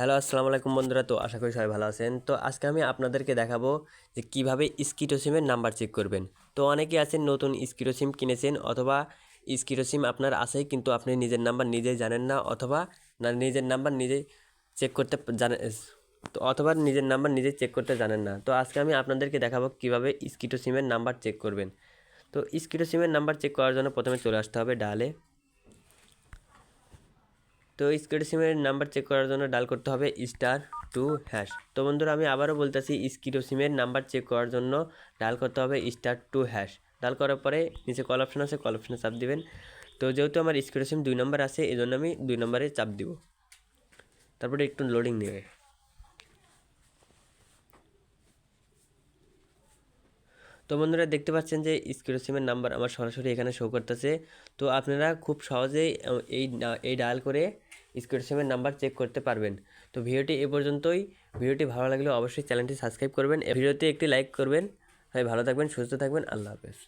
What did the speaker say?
Hello, আসসালামু আলাইকুম বন্ধুরা। তো আশা করি সবাই ভালো আছেন। তো আজকে আমি আপনাদেরকে দেখাবো যে কীভাবে স্কিটো সিমের নাম্বার চেক করবেন। তো অনেকে আছেন নতুন স্কিটো সিম কিনেছেন অথবা স্কিটো সিম আপনার আছেই কিন্তু আপনি নিজের নাম্বার নিজেই জানেন না অথবা না নিজের নাম্বার নিজেই চেক করতে জানেন তো অথবা নিজের নাম্বার নিজেই চেক করতে জানেন না। তো আজকে আমি আপনাদেরকে দেখাবো কীভাবে স্কিটো সিমের নাম্বার চেক করবেন। তো স্কিটো সিমের নাম্বার চেক করার জন্য প্রথমে চলে আসতে হবে ডালে। তো স্কিটো সিমের নাম্বার চেক করার জন্য ডাল করতে হবে স্টার টু হ্যাশ তো বন্ধুরা, আমি আবারও বলতেছি স্কিটো সিমের নাম্বার চেক করার জন্য ডাল করতে হবে স্টার টু হ্যাশ ডাল করার পরে নিচে কল অপশন আছে কল অপশনে চাপ দিবেন। তো যেহেতু আমার স্কিটো সিম দুই নম্বর আছে এই জন্য আমি দুই নম্বরে চাপ দিব। তারপরে একটু লোডিং নেবে তো বন্ধুরা, দেখতে পাচ্ছেন যে স্কিটো সিমের নাম্বার আমার সরাসরি এখানে শো করতেছে। তো আপনারা খুব সহজেই, এই এই ডায়াল করে সিমের নাম্বার চেক করতে পারবেন। তো ভিডিওটি এ পর্যন্তই। ভিডিওটি ভালো লাগলে অবশ্যই চ্যানেলটি সাবস্ক্রাইব করবেন। ভিডিওতে একটি লাইক করবেন। ভাই ভালো থাকবেন, সুস্থ থাকবেন। আল্লাহ হাফেজ।